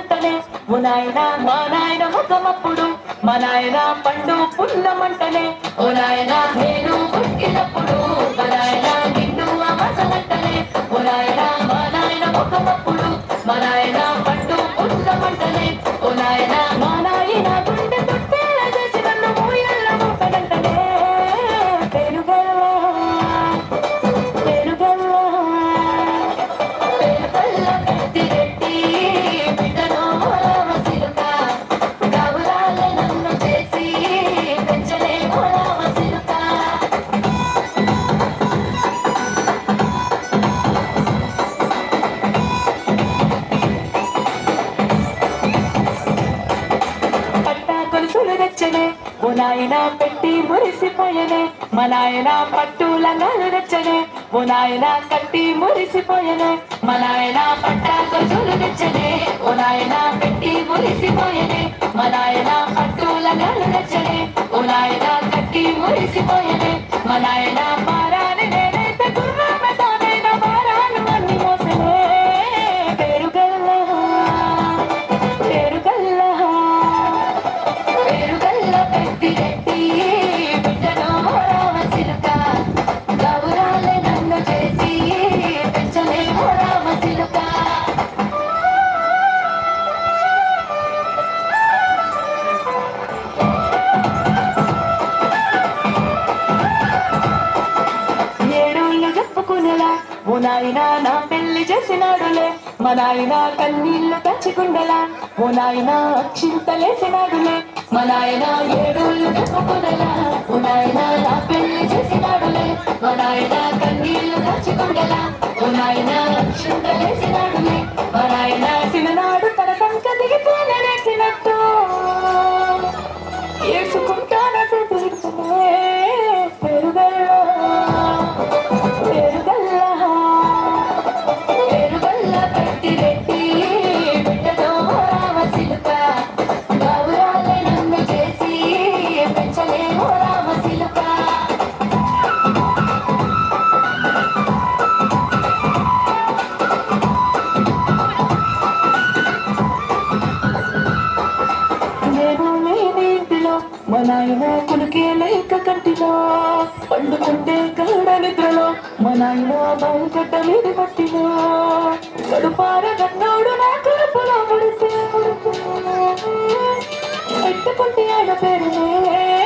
మా నాయన ఓ నాయన మా నాయన ముఖమప్పుడు మా నాయన పండు పుల్లమంటనే ఓ నాయన నేను పుట్టినప్పుడు మా నాయన నిన్ను అమాసనంటనే ఓ నాయన మా నాయన ముఖమప్పుడు మా నాయన పండు పుల్లమంటనే ఓ నాయన నచ్చనే ఓ నాయన పెట్టి మురిసిపోయనే మా నాయన పట్టు లంగాలు తెచ్చనే ఓ నాయన కట్టి మురిసిపోయనే మా నాయన పట్టా గొలుసులు తెచ్చనే ఓ నాయన పెట్టి మురిసిపోయనే మా నాయన పట్టు లంగాలు తెచ్చనే ఓ నాయన కట్టి మురిసిపోయనే మా నాయన నాయన నా పెళ్ళి చేసినాడులే. మా నాయన కన్నీళ్ళు తెచ్చుకుండలా ఓ నాయన అక్షింతలేసినాడులే. మా నాయన ఏడోళ్ళు చెప్పుకునేలా ఓ నాయన నా పెళ్ళి చేసినాడులే. మా నాయన ఇంటిలో మా నాయన కులికే లేక కంటిలో పండుకుంటే కళ్ళ నిద్రలో. మా నాయన బయట మీది పట్టిలో గడుపార గన్నోడు నా కడుపులో ముడితే పెట్టుకుంటే ఆడ పేరునే.